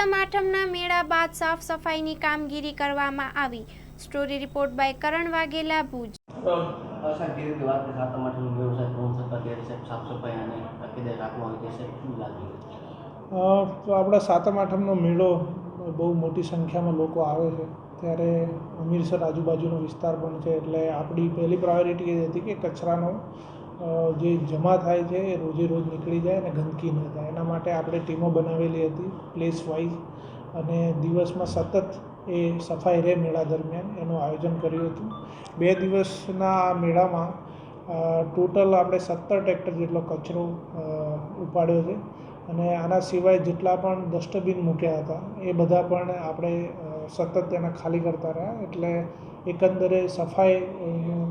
સાતમ આઠમના મેળા બાદ સાફ સફાઈની કામગીરી કરવામાં આવી. Story report by Karan Vaghela Bhuj. આપણા સાતમ આઠમનો મેળો બહુ મોટી સંખ્યામાં લોકો આવે છે. ત્યારે અમીરસર આજુબાજુનો વિસ્તાર પણ છે. એટલે આપણી પહેલી પ્રાયોરિટી એ હતી કે કચરાનો જે જમા થાય છે એ રોજે રોજ નીકળી જાય અને ગંદકી ન થાય. એના માટે આપણે ટીમો બનાવેલી હતી પ્લેસ વાઇઝ અને દિવસમાં સતત એ સફાઈ રહે મેળા દરમિયાન. એનું આયોજન કર્યું હતું. બે દિવસના આ મેળામાં ટોટલ આપણે સત્તર ટ્રેક્ટર જેટલો કચરો ઉપાડ્યો છે. અને આના સિવાય જેટલા પણ ડસ્ટબિન મૂક્યા હતા, એ બધા પણ આપણે સતત તેને ખાલી કરતા રહ્યા. એટલે એકંદરે સફાઈનું